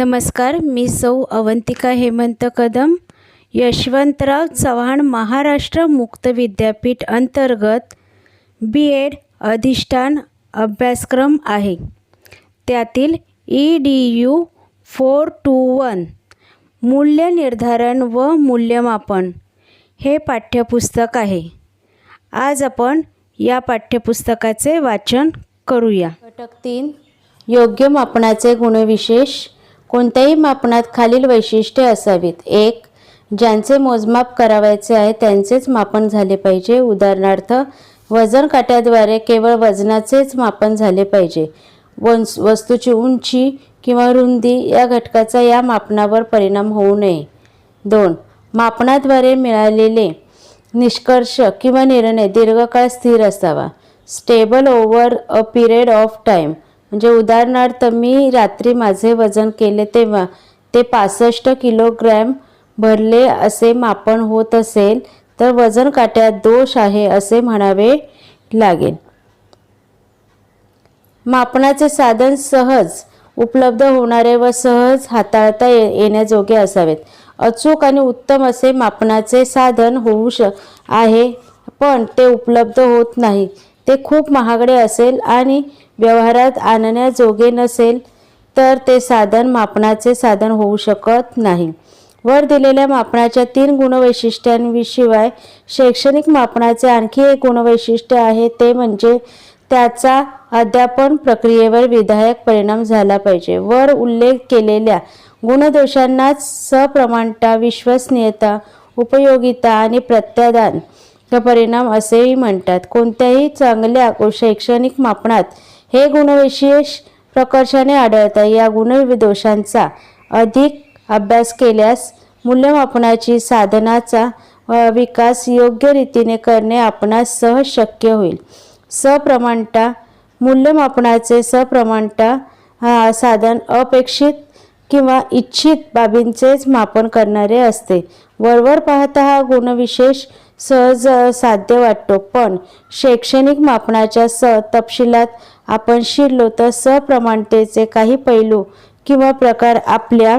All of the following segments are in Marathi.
नमस्कार मी सौ अवंतिका हेमंत कदम यशवंतराव चव्हाण महाराष्ट्र मुक्त विद्यापीठ अंतर्गत बी एड अधिष्ठान अभ्यासक्रम आहे. त्यातील E D U four two one मूल्य निर्धारण व मूल्यमापन हे पाठ्यपुस्तक आहे. आज आपण या पाठ्यपुस्तकाचे वाचन करूया. घटक तीन योग्य मापनाचे गुणविशेष कोणत्याही मापनात खालील वैशिष्ट्ये असावीत. एक ज्यांचे मोजमाप करावयाचे आहे त्यांचेच मापन झाले पाहिजे. उदाहरणार्थ वजन काट्याद्वारे केवळ वजनाचेच मापन झाले पाहिजे. वंस वस्तूची उंची किंवा रुंदी या घटकाचा या मापनावर परिणाम होऊ नये. दोन मापनाद्वारे मिळालेले निष्कर्ष किंवा निर्णय दीर्घकाळ स्थिर असावा. Stable over a period of time म्हणजे उदाहरणार्थ मी रात्री माझे वजन केले तेव्हा ते पासष्ट किलोग्रॅम भरले असे मापन होत असेल तर वजन काट्यात दोष आहे असे म्हणावे लागेल. मापनाचे साधन सहज उपलब्ध होणारे व सहज हाताळता ये येण्याजोगे असावेत. अचूक आणि उत्तम असे मापनाचे साधन होऊ श आहे पण ते उपलब्ध होत नाही. ते खूप महागडे असेल आणि व्यवहारात आणण्याजोगे नसेल तर ते साधन मापनाचे साधन होऊ शकत नाही. वर दिलेल्या मापनाच्या तीन गुणवैशिष्ट्यांशिवाय शैक्षणिक मापनाचे आणखी एक गुणवैशिष्ट्य आहे ते म्हणजे त्याचा अध्यापन प्रक्रियेवर विधायक परिणाम झाला पाहिजे. वर उल्लेख केलेल्या गुणदोषांनाच सप्रमाणता विश्वसनीयता उपयोगिता आणि प्रत्यादान परिणाम असेही म्हणतात. कोणत्याही चांगल्या शैक्षणिक मापनात हे गुणविशेष प्रकर्षाने आढळतं. या गुणविदोषांचा अधिक अभ्यास केल्यास मूल्यमापनाची साधनाचा विकास योग्य रीतीने करणे आपणास सहज शक्य होईल. सप्रमाणता मूल्यमापनाचे सप्रमाणता साधन अपेक्षित किंवा इच्छित बाबींचेच मापन करणारे असते. वरवर पाहता हा गुणविशेष सहज साध्य वाटतो पण शैक्षणिक मापनाच्या स तपशिलात आपण शिरलो तर सप्रमाणतेचे काही पैलू किंवा प्रकार आपल्या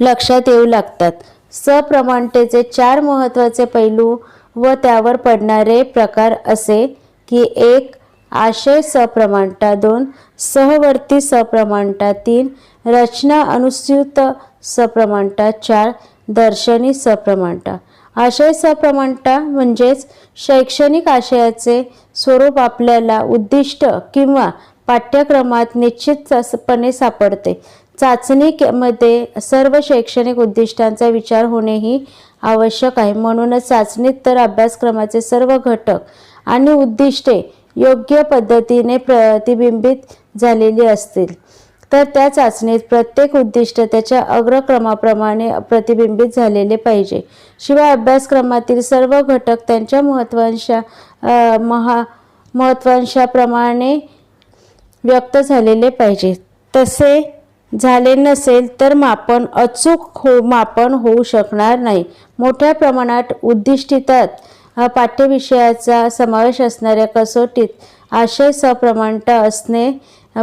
लक्षात येऊ लागतात. सप्रमाणतेचे चार महत्त्वाचे पैलू व त्यावर पडणारे प्रकार असे की एक आशय सप्रमाणता दोन सहवर्ती सप्रमाणता तीन रचना अनुस्यूत सप्रमाणता चार दर्शनी सप्रमाणता. आशय सप्रमाणता म्हणजेच शैक्षणिक आशयाचे स्वरूप आपल्याला उद्दिष्ट किंवा पाठ्यक्रमात निश्चितपणे सापडते. चाचणी मध्ये सर्व शैक्षणिक उद्दिष्टांचा विचार होणेही आवश्यक आहे. म्हणूनच चाचणीत तर अभ्यासक्रमाचे सर्व घटक आणि उद्दिष्टे योग्य पद्धतीने प्रतिबिंबित झालेली असतील. तर त्या चाचणीत प्रत्येक उद्दिष्ट त्याच्या अग्रक्रमाप्रमाणे प्रतिबिंबित झालेले पाहिजे. शिवाय अभ्यासक्रमातील सर्व घटक त्यांच्या महत्वांशा महा महत्वांशाप्रमाणे व्यक्त झालेले पाहिजे. तसे झाले नसेल तर मापन अचूक हो मापन होऊ शकणार नाही. मोठ्या प्रमाणात उद्दिष्टितात पाठ्यविषयाचा समावेश असणाऱ्या कसोटीत आशय सप्रमाणता असणे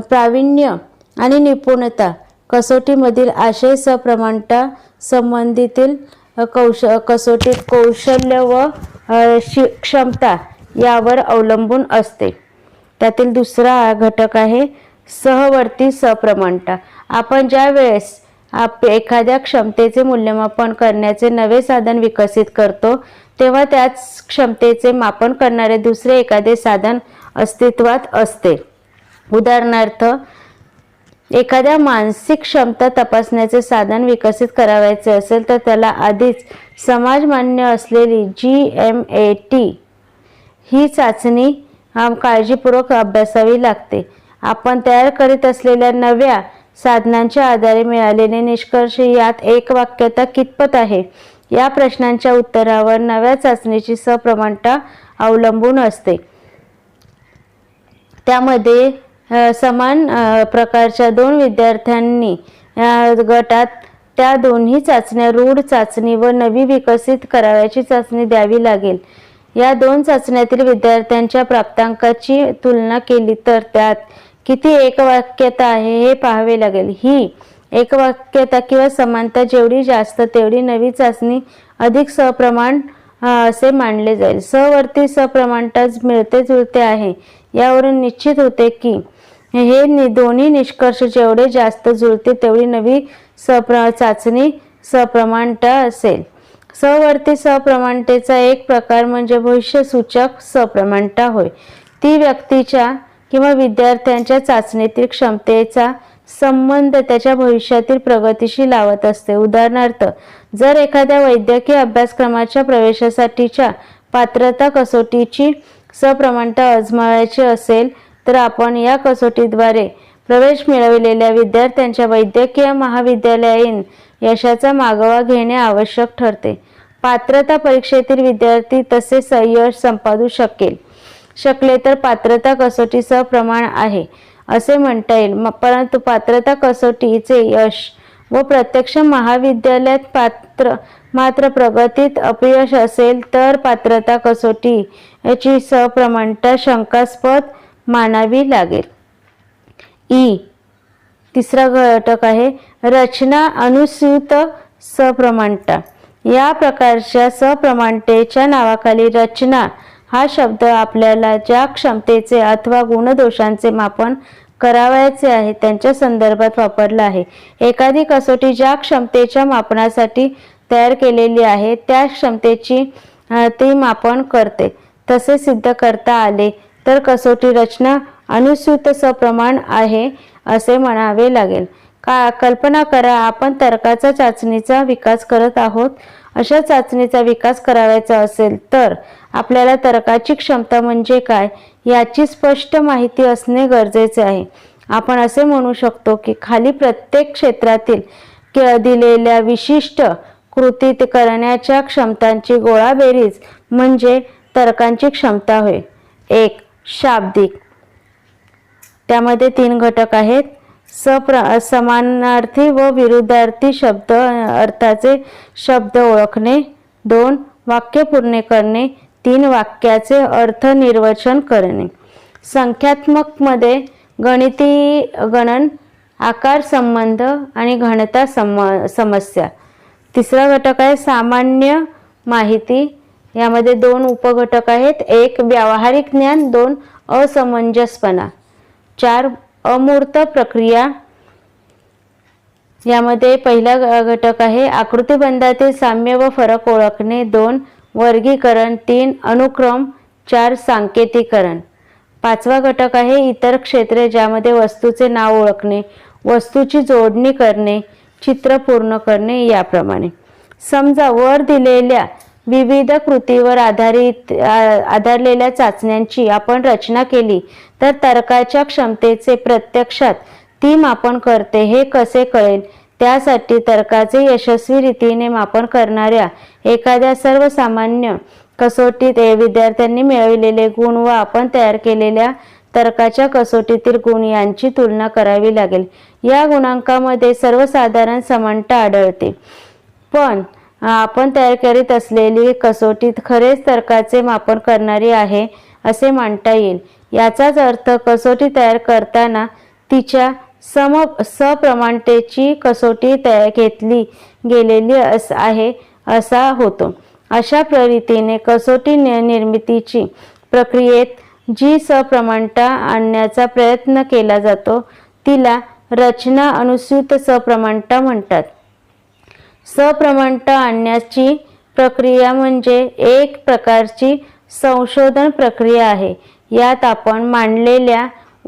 प्रावीण्य आणि निपुणता. कसोटीमधील आशय सप्रमाणता संबंधीतील कौश कसोटीत कौशल्य व शि क्षमता यावर अवलंबून असते. त्यातील दुसरा घटक आहे सहवर्ती सप्रमाणता. आपण ज्या वेळेस आप एखाद्या क्षमतेचे मूल्यमापन करण्याचे नवे साधन विकसित करतो तेव्हा त्याच क्षमतेचे मापन करणारे दुसरे एखादे साधन अस्तित्वात असते. उदाहरणार्थ एखाद्या मानसिक क्षमता तपासण्याचे साधन विकसित करावायचे असेल तर त्याला आधीच समाजमान्य असलेली जी एम ए टी ही चाचणी काळजीपूर्वक अभ्यासावी लागते. आपण तयार करीत असलेल्या नव्या साधनांच्या आधारे मिळालेले निष्कर्ष यात एक वाक्यता कितपत आहे? या प्रश्नांच्या उत्तरावर नव्या चाचणीची सप्रमाणता अवलंबून असते. त्यामध्ये समान प्रकारच्या दोन विद्यार्थ्यांनी गटात त्या दोन्ही चाचण्या रूढ चाचणी व नवी विकसित करावयाची चाचणी द्यावी लागेल. या दोन चाचण्यातील विद्यार्थ्यांच्या प्राप्तांकाची तुलना केली तर त्यात किती एकवाक्यता आहे हे पाहावे लागेल. ही एकवाक्यता किंवा समानता जेवढी जास्त तेवढी नवी चाचणी अधिक सप्रमाण असे मानले जाईल. सवर्ती सप्रमाणताच मिळते जुळते आहे. यावरून निश्चित होते की हे नि- दोन्ही निष्कर्ष जेवढे जास्त जुळते तेवढी नवी सप्र चाचणी सप्रमाणता असेल. सवर्ती सप्रमाणतेचा एक प्रकार म्हणजे भविष्यसूचक सप्रमाणता होय. ती व्यक्तीच्या किंवा विद्यार्थ्यांच्या चाचणीतील क्षमतेचा संबंध त्याच्या भविष्यातील प्रगतीशी लावत असते. उदाहरणार्थ जर एखाद्या वैद्यकीय अभ्यासक्रमाच्या प्रवेशासाठीच्या पात्रता कसोटीची सप्रमाणता अजमावायची असेल तर आपण या कसोटीद्वारे प्रवेश मिळविलेल्या विद्यार्थ्यांच्या वैद्यकीय महाविद्यालयीन यशाचा मागोवा घेणे आवश्यक ठरते. पात्रता परीक्षेतील विद्यार्थी तसे सयश संपादू शकेल. शकले तर पात्रता कसोटी प्रमाण आहे असे म्हणता येईल. परंतु पात्रता कसोटीचे यश व प्रत्यक्ष महाविद्यालयात पात्र मात्र प्रगतीत अपयश असेल तर पात्रता कसोटी याची सप्रमाणता शंकास्पद मानावी लागेल. ई. तिसरा घटक आहे रचना अनुसूत सप्रमाणता. या प्रकारच्या सप्रमाणतेच्या नावाखाली रचना हा शब्द आपल्याला ज्या क्षमतेचे अथवा गुणदोषांचे मापन करावयाचे आहे त्यांच्या संदर्भात वापरला आहे. एखादी कसोटी ज्या क्षमतेच्या मापनासाठी तयार केलेली आहे त्या क्षमतेची ती मापन करते. तसे सिद्ध करता आले तर कसोटी रचना अनुसूत सप्रमाण आहे असे म्हणावे लागेल. का कल्पना करा आपण तर्काचा चाचणीचा विकास करत आहोत. अशा चाचणीचा विकास करावायचा असेल तर आपल्याला तर्काची क्षमता म्हणजे काय याची स्पष्ट माहिती असणे गरजेचे आहे. आपण असे म्हणू शकतो की खाली प्रत्येक क्षेत्रातील दिलेल्या विशिष्ट कृतीत करण्याच्या क्षमतांची गोळाबेरीज म्हणजे तर्कांची क्षमता होय. एक शाब्दिक. त्यामध्ये तीन घटक आहेत. सप्र समानार्थी व विरुद्धार्थी शब्द अर्थाचे शब्द ओळखणे. दोन वाक्य पूर्ण करणे. तीन वाक्याचे अर्थ निर्वचन करणे. संख्यात्मकमध्ये गणिती गणन आकार संबंध आणि घनता सम समस्या. तिसरा घटक आहे सामान्य माहिती. यामध्ये दोन उपघटक आहेत. एक व्यावहारिक ज्ञान दोन असमंजसपणा. चार अमूर्त प्रक्रिया. यामध्ये पहिला घटक आहे आकृतीबंधातील साम्य व फरक ओळखणे. दोन वर्गीकरण. तीन अनुक्रम. चार सांकेतिकरण. पाचवा घटक आहे इतर क्षेत्रे ज्यामध्ये वस्तूचे नाव ओळखणे वस्तूची जोडणी करणे चित्र पूर्ण करणे याप्रमाणे. समजा वर दिलेल्या विविध कृतीवर आधारित आधारलेल्या चाचण्यांची आपण रचना केली तर तर्काच्या क्षमतेचे प्रत्यक्षात ती मापन करते हे कसे कळेल? त्यासाठी तर्काचे यशस्वी रीतीने मापन करणाऱ्या एखाद्या सर्वसामान्य कसोटीत विद्यार्थ्यांनी मिळविलेले गुण व आपण तयार केलेल्या तर्काच्या कसोटीतील गुण यांची तुलना करावी लागेल. या गुणांकामध्ये सर्वसाधारण समानता आढळते. पण आपण तयार करीत असलेली कसोटीत खरेच तर्काचे मापन करणारी आहे असे मांडता येईल. याचाच अर्थ कसोटी तयार करताना तिच्या सम सप्रमाणतेची कसोटी तयार घेतली गेलेली अस आहे असा होतो. अशा रीतीने कसोटी नि- निर्मितीची प्रक्रियेत जी सप्रमाणता आणण्याचा प्रयत्न केला जातो तिला रचना अनुसूत सप्रमाणता म्हणतात. सप्रमाणता आणण्याची प्रक्रिया म्हणजे एक प्रकारची संशोधन प्रक्रिया आहे. यात आपण मांडलेल्या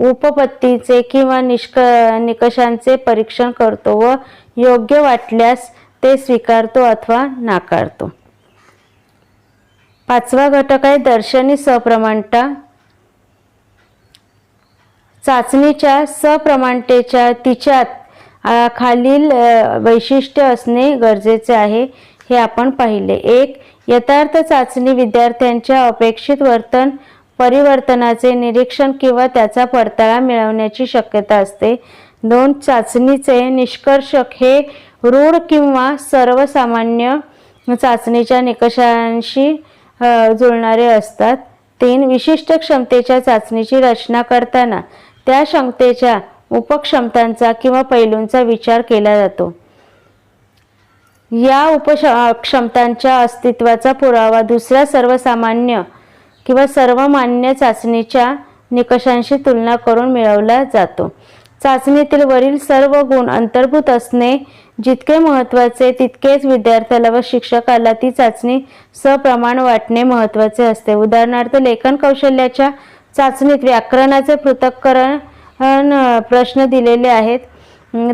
उपपत्तीचे किंवा निष्क निकषांचे परीक्षण करतो व योग्य वाटल्यास ते स्वीकारतो अथवा नाकारतो. पाचवा घटक आहे दर्शनी सप्रमाणता. चाचणीच्या सप्रमाणतेच्या तिच्यात खालील वैशिष्ट्य असणे गरजेचे आहे. हे आपण पाहिले. एक यथार्थ चाचणी विद्यार्थ्यांच्या अपेक्षित वर्तन परिवर्तनाचे निरीक्षण किंवा त्याचा परताळा मिळवण्याची शक्यता असते. दोन चाचणीचे निष्कर्षक हे रूढ किंवा सर्वसामान्य चाचणीच्या निकषांशी जुळणारे असतात. तीन विशिष्ट क्षमतेच्या चाचणीची रचना करताना त्या क्षमतेच्या उपक्षमतांचा किंवा पैलूंचा विचार केला जातो. या उपश क्षमतांच्या अस्तित्वाचा पुरावा दुसऱ्या सर्वसामान्य किंवा सर्वमान्य चाचणीच्या निकषांशी तुलना करून मिळवला जातो. चाचणीतील वरील सर्व गुण अंतर्भूत असणे जितके महत्त्वाचे तितकेच विद्यार्थ्याला व शिक्षकाला ती चाचणी सप्रमाण वाटणे महत्त्वाचे असते. उदाहरणार्थ लेखन कौशल्याच्या चाचणीत व्याकरणाचे पृथक्करण प्रश्न दिलेले आहेत.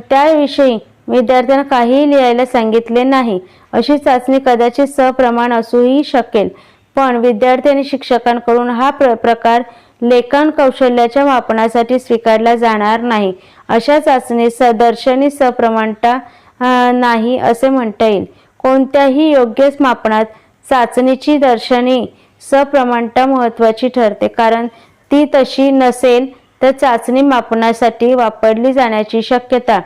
त्याविषयी विद्यार्थ्यांना काहीही लिहायला सांगितले नाही. अशी चाचणी कदाचित सप्रमाण असूही शकेल. पण विद्यार्थी आणि शिक्षकांकडून हा प्र प्रकार लेखन कौशल्याच्या मापनासाठी स्वीकारला जाणार नाही. अशा चाचणीत सदर्शनी सप्रमाणता नाही असे म्हणता येईल. कोणत्याही योग्य मापनात चाचणीची दर्शनी सप्रमाणता महत्त्वाची ठरते कारण ती तशी नसेल तर चाचणी मापनासाठी वापरली जाण्याची शक्यता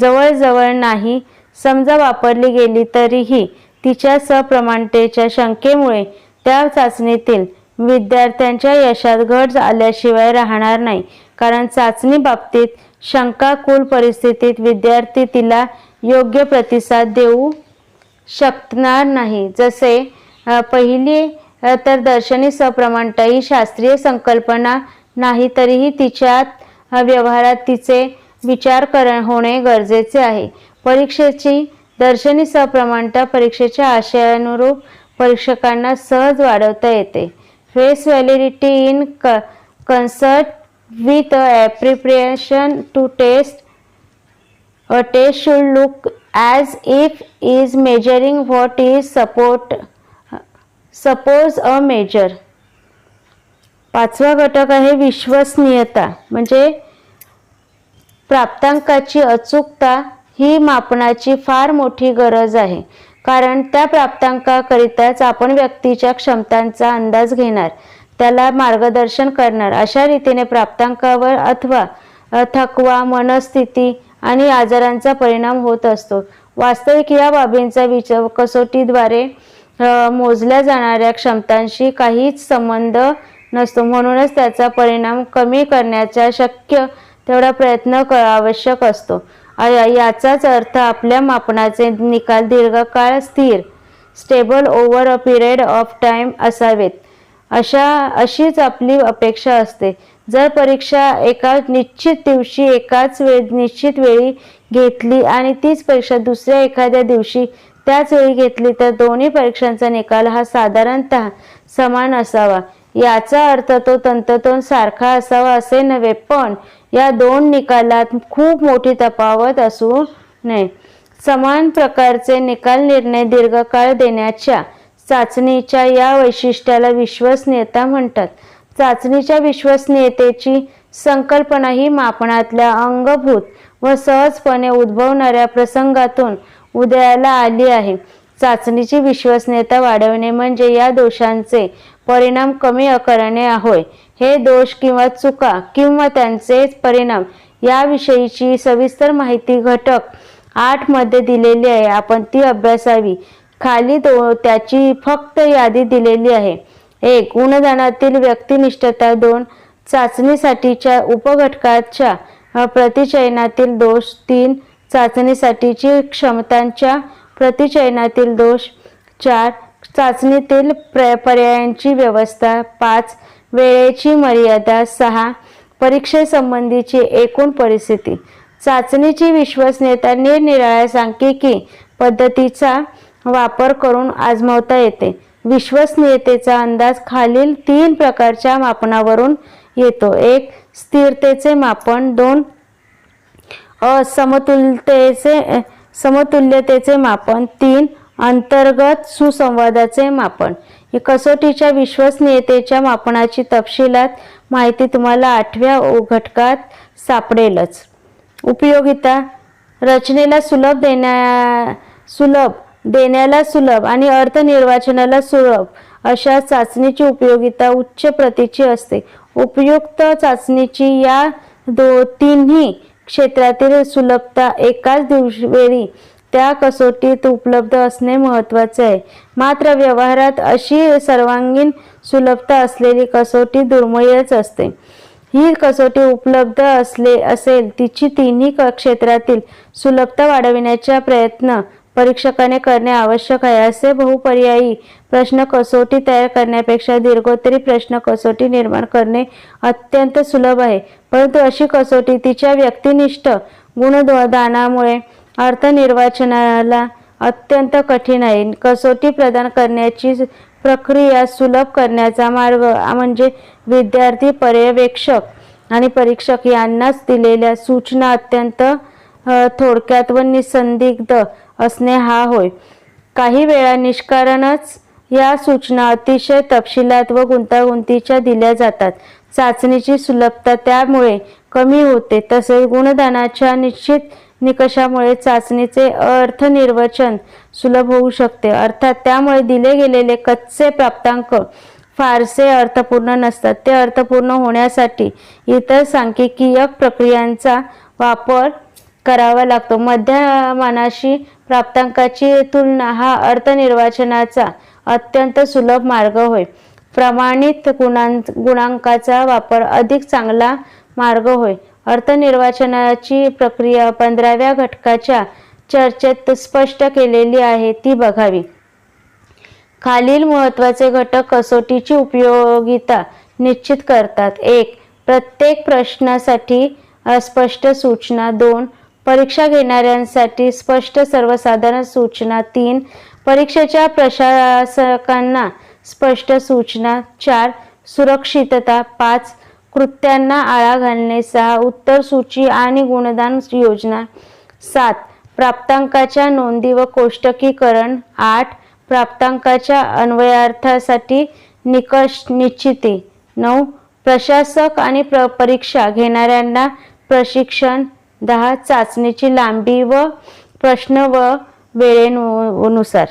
जवळजवळ नाही. समजा वापरली गेली तरीही तिच्या सप्रमाणतेच्या शंकेमुळे त्या चाचणीतील विद्यार्थ्यांच्या यशात घट आल्याशिवाय राहणार नाही. कारण चाचणी बाबतीत शंकाकुल परिस्थितीत विद्यार्थी तिला योग्य प्रतिसाद देऊ शकणार नाही. जसे पहिली तर दर्शनी सप्रमाणता ही शास्त्रीय संकल्पना नाही तरीही तिच्यात व्यवहारात तिचे विचार कर होणे गरजेचे आहे. परीक्षेची दर्शनी सप्रमाणता परीक्षेच्या आशयानुरूप परीक्षकांना सहज वाढवता येते. फेस व्हॅलिडिटी इन क concert with appropriation to test a test should look as if is measuring what is support suppose a measure. पाचवा घटक आहे विश्वसनीयता. म्हणजे प्राप्तांकाची अचूकता ही मापनाची फार मोठी गरज आहे. कारण त्या प्राप्तांकाकरिताच आपण व्यक्तीच्या क्षमतांचा अंदाज घेणार त्याला मार्गदर्शन करणार. अशा रीतीने प्राप्तांकावर अथवा थकवा मनस्थिती आणि आजारांचा परिणाम होत असतो. वास्तविक या बाबींचा विचार कसोटीद्वारे मोजल्या जाणाऱ्या क्षमतांशी काहीच संबंध नसतो. म्हणूनच त्याचा परिणाम कमी करण्याचा शक्य तेवढा प्रयत्न क आवश्यक असतो. याचाच अर्थ आपल्या मापनाचे निकाल दीर्घकाळ स्थिर stable over a period of time असावेत. अशा अशीच आपली अपेक्षा असते. जर परीक्षा एका निश्चित दिवशी एकाच वेळ निश्चित वेळी घेतली आणि तीच परीक्षा दुसऱ्या एखाद्या दिवशी त्याच वेळी घेतली तर दोन्ही परीक्षांचा निकाल हा साधारणतः समान असावा. याचा अर्थ तो तंतोतंत सारखा असावा असे नव्हे पण या दोन निकालात खूप मोठी तफावत असू नये. समान प्रकारचे निकाल निर्णय दीर्घकाळ देण्याच्या चाचणीच्या या वैशिष्ट्याला विश्वसनीयता म्हणतात. चाचणीच्या विश्वसनीयतेची संकल्पना ही मापनातल्या अंगभूत व सहजपणे उद्भवणाऱ्या प्रसंगातून उदयाला आली आहे. चाचणीची विश्वसनीयता वाढवणे म्हणजे या दोषांचे परिणाम कमी करणे होय. हे दोष किंवा चुका किंवा त्यांचे परिणाम याविषयीची सविस्तर माहिती घटक आठमध्ये दिलेली आहे. आपण ती अभ्यासावी. खाली दो त्याची फक्त यादी दिलेली आहे. एक गुणदानातील व्यक्तिनिष्ठता. दोन चाचणीसाठीच्या उपघटकाच्या प्रतिचयनातील दोष. तीन चाचणीसाठीची क्षमतांच्या प्रतिचयनातील दोष. चार चाचणीतील प्र पर्यायांची व्यवस्था पाच वेळेची मर्यादा सहा परीक्षेसंबंधीची एकूण परिस्थिती. चाचणीची विश्वसनीयता निरनिराळ्या सांख्यिकी पद्धतीचा वापर करून आजमावता येते. विश्वसनीयतेचा अंदाज खालील तीन प्रकारच्या मापनावरून येतो. एक स्थिरतेचे मापन. दोन असमतुलतेचे समतुल्यतेचे मापन. तीन अंतर्गत सुसंवादाचे मापन. ही कसोटीच्या विश्वसनीयतेच्या मापनाची तपशिलात माहिती तुम्हाला आठव्या घटकात सापडेलच. उपयोगिता रचनेला सुलभ देण्या सुलभ देण्याला सुलभ आणि अर्थनिर्वाचनाला सुलभ अशा चाचणीची उपयोगिता उच्च प्रतीची असते. उपयुक्त चाचणीची या दो तिन्ही क्षेत्रातील सुलभता एकाच दिवशी वेळी त्या कसोटीत उपलब्ध असणे महत्त्वाचे आहे. मात्र व्यवहारात अशी सर्वांगीण सुलभता असलेली कसोटी दुर्मिळच असते. ही कसोटी उपलब्ध असले असेल तिची तिन्ही क्षेत्रातील सुलभता वाढविण्याचा प्रयत्न परीक्षकाने करणे आवश्यक आहे. असे बहुपर्यायी प्रश्न कसोटी तयार करण्यापेक्षा दीर्घोत्तरी प्रश्न कसोटी निर्माण करणे अत्यंत सुलभ आहे. परंतु अशी कसोटी तिच्या व्यक्तिनिष्ठ गुणदानामुळे अर्थनिर्वाचनाला अत्यंत कठीण आहे. कसोटी प्रदान करण्याची प्रक्रिया सुलभ करण्याचा मार्ग म्हणजे विद्यार्थी पर्यवेक्षक आणि परीक्षक यांनाच दिलेल्या सूचना अत्यंत थोडक्यात व निसंदिग्ध असणे हा होय. काही वेळा निष्कारणच या सूचना अतिशय तपशिलात व गुंतागुंतीच्या दिल्या जातात. चाचणीची सुलभता त्यामुळे कमी होते. तसेच गुणदानाच्या निश्चित निकषामुळे चाचणीचे अर्थनिर्वचन सुलभ होऊ शकते. अर्थात त्यामुळे दिले गेलेले कच्चे प्राप्तांक फारसे अर्थपूर्ण नसतात. ते अर्थपूर्ण होण्यासाठी इतर सांख्यिकीय प्रक्रियांचा वापर करावा लागतो. मध्यमानाशी प्राप्तांकाची तुलना हा अर्थनिर्वाचनाचा अत्यंत सुलभ मार्ग होय. प्रमाणित गुणां गुणांकाचा वापर अधिक चांगला मार्ग होय. अर्थनिर्वाचनाची प्रक्रिया पंधराव्या घटकाच्या चर्चेत स्पष्ट केलेली आहे ती बघावी. खालील महत्त्वाचे घटक कसोटीची उपयोगिता निश्चित करतात. एक प्रत्येक प्रश्नासाठी अस्पष्ट सूचना. दोन परीक्षा घेणाऱ्यांसाठी स्पष्ट सर्वसाधारण सूचना. तीन परीक्षेच्या प्रशासकांना स्पष्ट सूचना. चार सुरक्षितता. पाच कृत्यांना आळा घालणे सहा उत्तर सूची आणि गुणदान योजना. सात प्राप्तांकाच्या नोंदी व कोष्टकीकरण आठ प्राप्तांकाच्या अन्वयार्थासाठी निकष निश्चिती. नऊ प्रशासक आणि प्र परीक्षा घेणाऱ्यांना प्रशिक्षण. दहा चाचणीची लांबी व प्रश्न व वेळेनुसार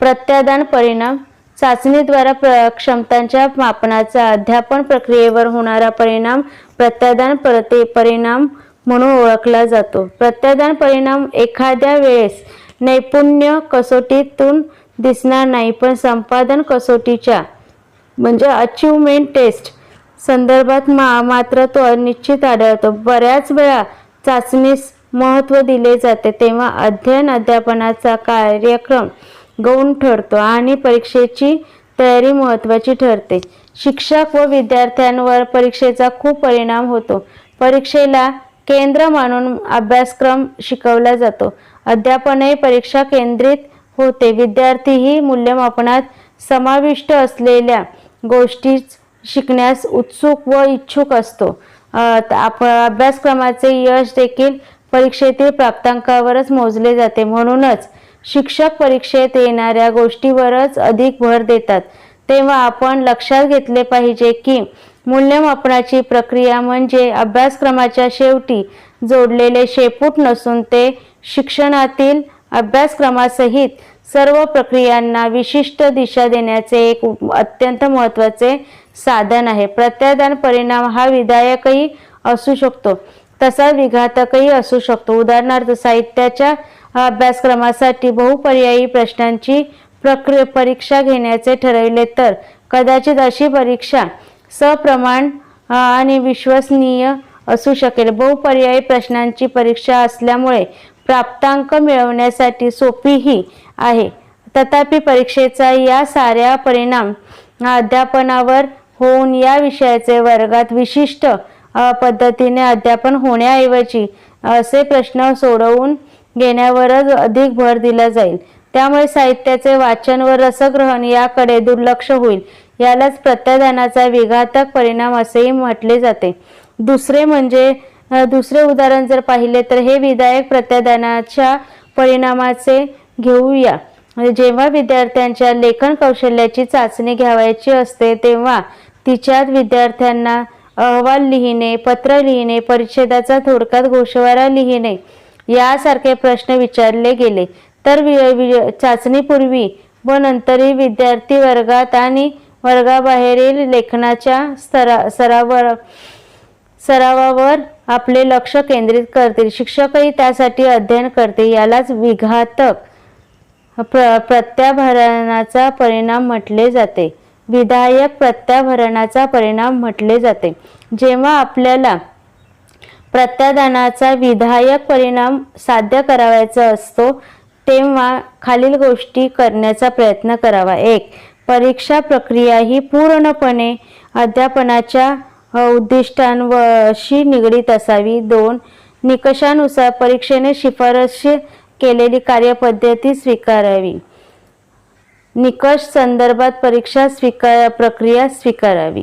प्रत्यादान परिणाम. चाचणीद्वारा प्र क्षमतांच्या मापनाचा अध्यापन प्रक्रियेवर होणारा परिणाम प्रत्यादान परते परिणाम म्हणून ओळखला जातो. प्रत्यादान परिणाम एखाद्या वेळेस नैपुण्य कसोटीतून दिसणार नाही पण संपादन कसोटीच्या म्हणजे अचिव्हमेंट टेस्ट संदर्भात मा मात्र तो अनिश्चित आढळतो. बऱ्याच वेळा चाचणीस महत्त्व दिले जाते तेव्हा अध्ययन अध्यापनाचा कार्यक्रम गौण ठरतो आणि परीक्षेची तयारी महत्त्वाची ठरते. शिक्षक व विद्यार्थ्यांवर परीक्षेचा खूप परिणाम होतो. परीक्षेला केंद्र मानून अभ्यासक्रम शिकवला जातो. अध्यापनही परीक्षा केंद्रित होते. विद्यार्थीही मूल्यमापनात समाविष्ट असलेल्या गोष्टी शिकण्यास उत्सुक व इच्छुक असतो. आप अभ्यासक्रमाचे यश देखील परीक्षेतील प्राप्तांकावरच मोजले जाते. म्हणूनच शिक्षक परीक्षेत येणाऱ्या गोष्टीवरच अधिक भर देतात. तेव्हा आपण लक्षात घेतले पाहिजे की मूल्यमापनाची प्रक्रिया म्हणजे अभ्यासक्रमाच्या शेवटी जोडलेले शेपूट नसून ते शिक्षणातील अभ्यासक्रमासहित सर्व प्रक्रियांना विशिष्ट दिशा देण्याचे एक अत्यंत महत्त्वाचे साधन आहे. प्रत्यादान परिणाम हा विधायकही असू शकतो तसा विघातकही असू शकतो. उदाहरणार्थ साहित्याच्या अभ्यासक्रमासाठी बहुपर्यायी प्रश्नांची प्रक्रिया परीक्षा घेण्याचे ठरविले तर कदाचित अशी परीक्षा सप्रमाण आणि विश्वसनीय असू शकेल. बहुपर्यायी प्रश्नांची परीक्षा असल्यामुळे प्राप्तांक मिळवण्यासाठी सोपीही आहे. तथापि परीक्षेचा या साऱ्या परिणाम अध्यापनावर होऊन या विषयाचे वर्गात विशिष्ट पद्धतीने अध्यापन होण्याऐवजी असे प्रश्न सोडवून घेण्यावरच अधिक भर दिला जाईल. त्यामुळे साहित्याचे वाचन व रसग्रहण याकडे दुर्लक्ष होईल. यालाच प्रत्यादानाचा विघातक परिणाम असेही म्हटले जाते. दुसरे म्हणजे दुसरे उदाहरण जर पाहिले तर हे विधायक प्रत्यादानाच्या परिणामाचे घेऊया. जेव्हा विद्यार्थ्यांच्या लेखन कौशल्याची चाचणी घ्यावायची असते तेव्हा तिच्यात विद्यार्थ्यांना अहवाल लिहिणे पत्र लिहिणे परिच्छेदाचा थोडक्यात गोषवारा लिहिणे यासारखे प्रश्न विचारले गेले. तर वि- चाचणीपूर्वी व नंतरही विद्यार्थी वर्गात आणि वर्गाबाहेरील लेखनाच्या स्तरा सरावर सरावावर आपले लक्ष केंद्रित करतील. शिक्षकही त्यासाठी अध्ययन करते यालाच विघातक प्र प्रत्याभरणाचा परिणाम म्हटले जाते. विधायक प्रत्याभरणाचा परिणाम म्हटले जाते. जेव्हा आपल्याला प्रत्यादानाचा विधायक परिणाम साध्य करावायचा असतो तेव्हा खालील गोष्टी करण्याचा प्रयत्न करावा. एक परीक्षा प्रक्रिया ही पूर्णपणे अध्यापनाच्या अ, उद्दिष्टांशी निगडीत असावी. दोन निकषानुसार परीक्षेने शिफारस केलेली कार्यपद्धती स्वीकारावी. निकष संदर्भात परीक्षा स्वीकार प्रक्रिया स्वीकारावी.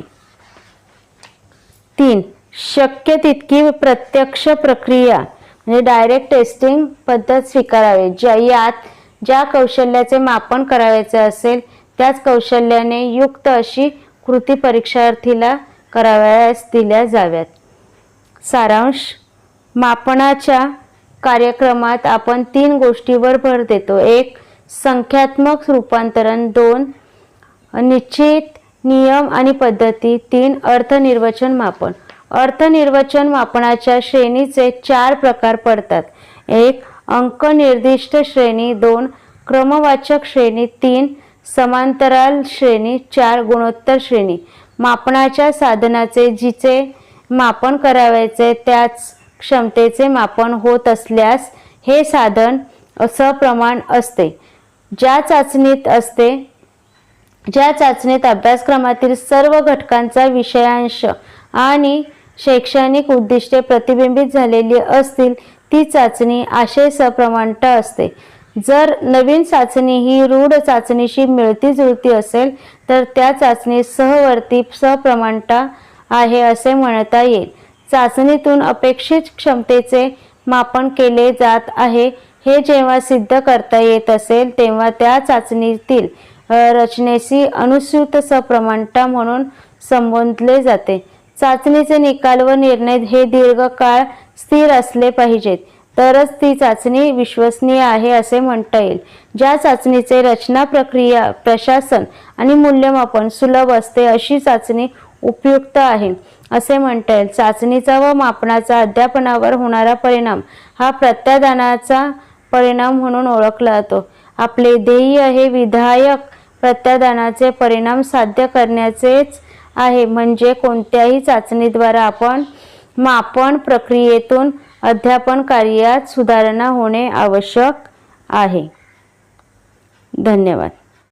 तीन शक्य तितकी प्रत्यक्ष प्रक्रिया म्हणजे डायरेक्ट टेस्टिंग पद्धत स्वीकारावी. ज्या यात ज्या कौशल्याचे मापन करावयाचे असेल त्याच कौशल्याने युक्त अशी कृती परीक्षार्थीला करावयास दिल्या जाव्यात. सारांश मापनाच्या कार्यक्रमात आपण तीन गोष्टीवर भर देतो. एक संख्यात्मक रूपांतरण. दोन निश्चित नियम आणि पद्धती. तीन अर्थनिर्वचन मापन. अर्थनिर्वचन मापनाच्या श्रेणीचे चार प्रकार पडतात. एक अंकनिर्दिष्ट श्रेणी. दोन क्रमवाचक श्रेणी. तीन समांतराल श्रेणी. चार गुणोत्तर श्रेणी. मापनाच्या साधनाचे जिचे मापन करावयाचे त्याच क्षमतेचे मापन होत असल्यास हे साधन सप्रमाण असते. ज्या चाचणीत असते ज्या चाचणीत अभ्यासक्रमातील सर्व घटकांचा विषयांश आणि शैक्षणिक उद्दिष्टे प्रतिबिंबित झालेली असतील ती चाचणी आशय सप्रमाणता असते. जर नवीन चाचणी ही रूढ चाचणीशी मिळती जुळती असेल तर त्या चाचणी सहवर्ती सप्रमाणता आहे असे म्हणता येईल. चाचणीतून अपेक्षित क्षमतेचे मापन केले जात आहे. हे जेव्हा सिद्ध करता येत असेल तेव्हा त्या चाचणीतील रचनेशी अनुसूत सप्रमाणता म्हणून संबोधले जाते. चाचणीचे निकाल व निर्णय हे दीर्घकाळ स्थिर असले पाहिजेत. तरच ती चाचणी विश्वसनीय आहे असे म्हणता येईल. ज्या चाचणीचे रचना प्रक्रिया प्रशासन आणि मूल्यमापन सुलभ असते अशी चाचणी उपयुक्त आहे असे म्हणता येईल. चाचणीचा व मापनाचा अध्यापनावर होणारा परिणाम हा प्रत्यादानाचा परिणाम म्हणून ओळखला जातो. आपले ध्येय हे विधायक प्रत्यादानाचे परिणाम साध्य करण्याचेच आहे. म्हणजे कोणत्याही चाचणीद्वारा आपण मापन प्रक्रियेतून अध्यापन कार्यात सुधारणा होणे आवश्यक आहे. धन्यवाद.